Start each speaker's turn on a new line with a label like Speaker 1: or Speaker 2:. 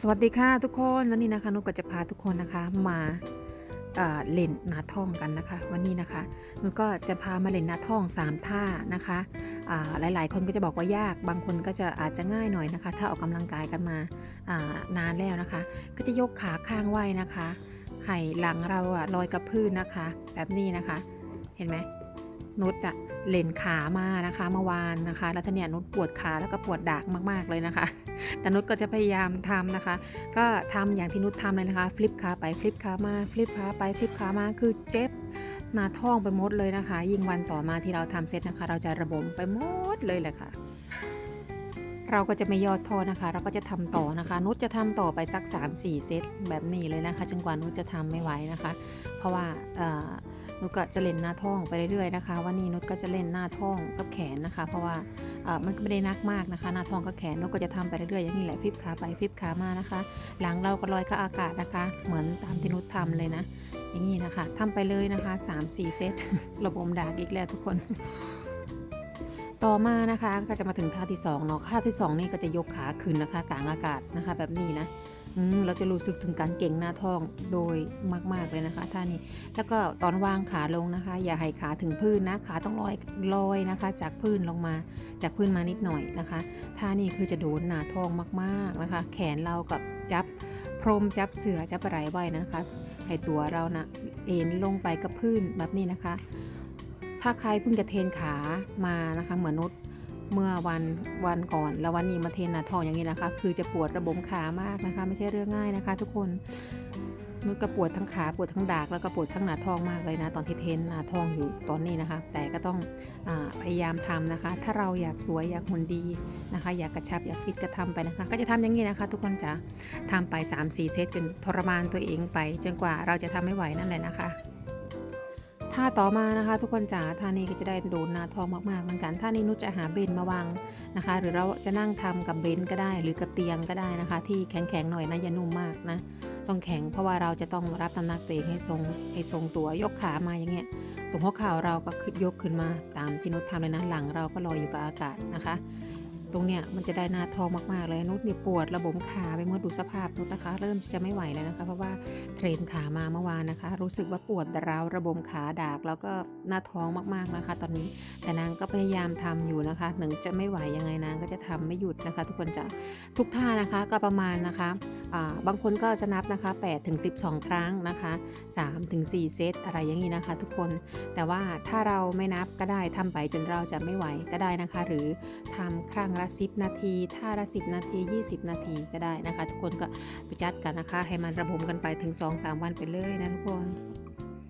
Speaker 1: สวัสดีค่ะทุกคนวันนี้นะคะนุกก็จะพาทุกคนนะคะมาเเล่นนาท่องกันนะคะ วันนี้นะคะนุกก็จะพามาเล่นนาท่องสามท่านะคะหลาย ๆ คนก็จะบอกว่ายากบางคนก็จะอาจจะง่ายหน่อยนะคะ ถ้าออกกำลังกายกันมาานานแล้วนะคะ ก็จะยกขาข้างไว้นะคะให้หลังเราอะลอยกับพื้นนะคะ แบบนี้นะคะ เห็นไหม นุชอะเล่นขามานะคะเมื่อวานนะคะ แล้วทีเนี้ยนุชปวดขาแล้วก็ปวดดากมากๆเลยนะคะ แต่นุชก็จะพยายามทำนะคะ ก็ทำอย่างที่นุชทำเลยนะคะฟลิปขาไปฟลิปขามาฟลิปขาไปฟลิปขามาคือเจ็บหนาท้องไปหมดเลยนะคะ ยิ่งวันต่อมาที่เราทำเสร็จนะคะ เราจะระบมไปหมดเลยแหละค่ะเราก็จะไม่ยอดท้อนะคะ เราก็จะทำต่อนะคะ นุชจะทำต่อไปสัก 3-4 เซตแบบนี้เลยนะคะ จนกว่านุชจะทำไม่ไหวนะคะ เพราะว่า นุชก็จะเล่นหน้าท้องไปเรื่อยๆนะคะ วันนี้นุชก็จะเล่นหน้าท้องกับแขนนะคะ เพราะว่ามันก็ไม่ได้นักมากนะคะ หน้าท้องกับแขนนุชก็จะทำไปเรื่อยๆอย่างนี้แหละฟลิปขาไปฟลิปขามานะคะ หลังเราก็ลอยกับอากาศนะคะ เหมือนตามที่นุชทำเลยนะ อย่างนี้นะคะทำไปเลยนะคะ 3-4 เซตระบมดากอีกแล้วทุกคนต่อมานะคะก็จะมาถึงท่าที่สองเนาะท่าที่สองนี่ก็จะยกขาขึ้นนะคะกลางอากาศนะคะ แบบนี้นะ เราจะรู้สึกถึงการเก่งหน้าท้องโดยมากๆเลยนะคะท่านี้ แล้วก็ตอนวางขาลงนะคะ อย่าให้ขาถึงพื้นนะขาต้องลอยลอยนะคะ จากพื้นลงมาจากพื้นมานิดหน่อยนะคะท่านี้คือจะโดนหน้าท้องมากๆนะคะ แขนเรากับจับพรมจับเสือจับอะไรไว้นะคะ ให้ตัวเรานะเอ็นลงไปกับพื้นแบบนี้นะคะ ถ้าใครเพิ่งจะเทนขามานะคะเหมือนนุช เมื่อวันวันก่อนแล้ววันนี้มาเทนหนาท้องอย่างนี้นะคะ คือจะปวดระบมขามากนะคะ ไม่ใช่เรื่องง่ายนะคะ ทุกคนนุชก็ปวดทั้งขาปวดทั้งดากแล้วก็ปวดทั้งหน้าท้องมากเลยนะ ตอนที่เทนหน้าท้องอยู่ตอนนี้นะคะ แต่ก็ต้องอพยายามทำนะคะ ถ้าเราอยากสวยอยากหุ่นดีนะคะ อยากกระชับอยากฟิตก็ทำไปนะคะ ก็จะทำอย่างนี้นะคะ ทุกคนจะทำไป 3-4 เซตจนทรมานตัวเองไป จนกว่าเราจะทำไม่ไหวนั่นแหละนะคะ ท่าต่อมานะคะ ทุกคนจ๋าท่านี้ก็จะได้โดนหนาทองมากๆเหมือนกันท่านี้นุชจะหาเบนมาวางนะคะ หรือเราจะนั่งทำกับเบนก็ได้ หรือกับเตียงก็ได้นะคะ ที่แข็งๆหน่อยนะอย่านุ่มมากนะต้องแข็งเพราะว่าเราจะต้องรับน้ำหนักตัวเองให้ทรงให้ทรงตัวยกขามาอย่างเงี้ยตรงหัวเข่าเราก็ขึ้นยกขึ้นมาตามที่นุชทำเลยนะหลังเราก็ลอยอยู่กับอากาศนะคะ ตรงเนี้ยมันจะได้หน้าทองมากๆเลยนุชเนี่ยปวดระบมขาไปเมื่อดูสภาพนุชนะคะ เริ่มจะไม่ไหวแล้วนะคะ เพราะว่าเทรนขามาเมื่อวานนะคะ รู้สึกว่าปวดร้าวระบมขาดากแล้วก็หน้าท้องมากๆนะคะ ตอนนี้แต่นางก็พยายามทำอยู่นะคะหนึ่งจะไม่ไหวยังไงนางก็จะทำไม่หยุดนะคะ ทุกคนจะทุกท่านะคะก็ประมาณนะคะอ่าบางคนก็จะนับนะคะ8ถึง12 ครั้งนะคะ3ถึง4เซตอะไรอย่างนี้นะคะ ทุกคนแต่ว่าถ้าเราไม่นับก็ได้ทำไปจนเราจะไม่ไหวก็ได้นะคะ หรือทำครั้งละ10 นาทีท่าละ 10 นาที 20 นาทีก็ได้นะคะ ทุกคนก็ไปจัดกันนะคะ ให้มันระบมกันไปถึง 2-3 วันไปเลยนะทุกคน